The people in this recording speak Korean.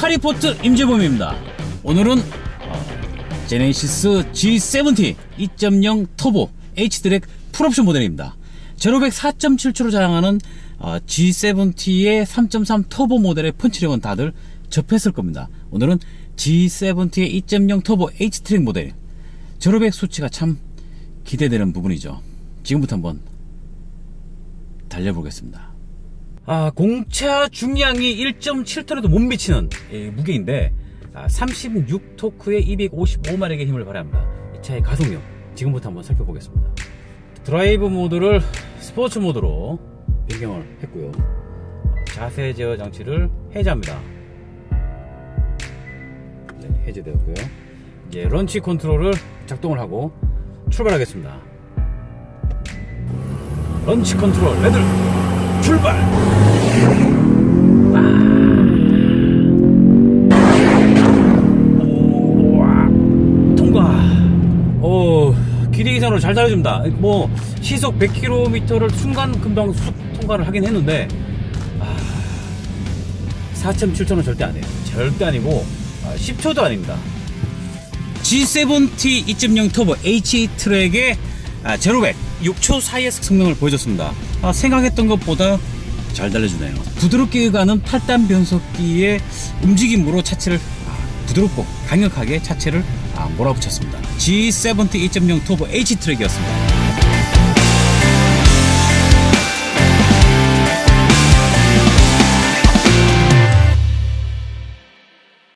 카리포트 임재범입니다. 오늘은 어, 제네시스 G70 2.0 터보 H드랙 풀옵션 모델입니다. 제로백 4.7초로 자랑하는 어, G70의 3.3 터보 모델의 펀치력은 다들 접했을 겁니다. 오늘은 G70의 2.0 터보 H트랙 모델 제로백 수치가 참 기대되는 부분이죠. 지금부터 한번 달려보겠습니다. 아, 공차 중량이 1.7톤에도 못 미치는 예, 무게인데 아, 36토크의 255마력의 힘을 발휘합니다. 이 차의 가속력 지금부터 한번 살펴보겠습니다. 드라이브 모드를 스포츠 모드로 변경을 했고요. 자세 제어 장치를 해제합니다. 네, 해제되었고요. 이제 런치 컨트롤을 작동을 하고 출발하겠습니다. 런치 컨트롤 레드 출발! 기대 이상으로 잘 달려줍니다. 뭐, 시속 100km를 순간 금방 쑥 통과를 하긴 했는데, 아, 4.7초는 절대 안 해요. 절대 아니고, 아, 10초도 아닙니다. G70 2.0 터보 H 트랙의 아, 제로백 6초 사이의 성능을 보여줬습니다. 아, 생각했던 것보다 잘 달려주네요. 부드럽게 가는 8단 변속기의 움직임으로 차체를 아, 부드럽고 강력하게 차체를 아, 몰아붙였습니다. G70 2.0 터보 H 트랙이었습니다.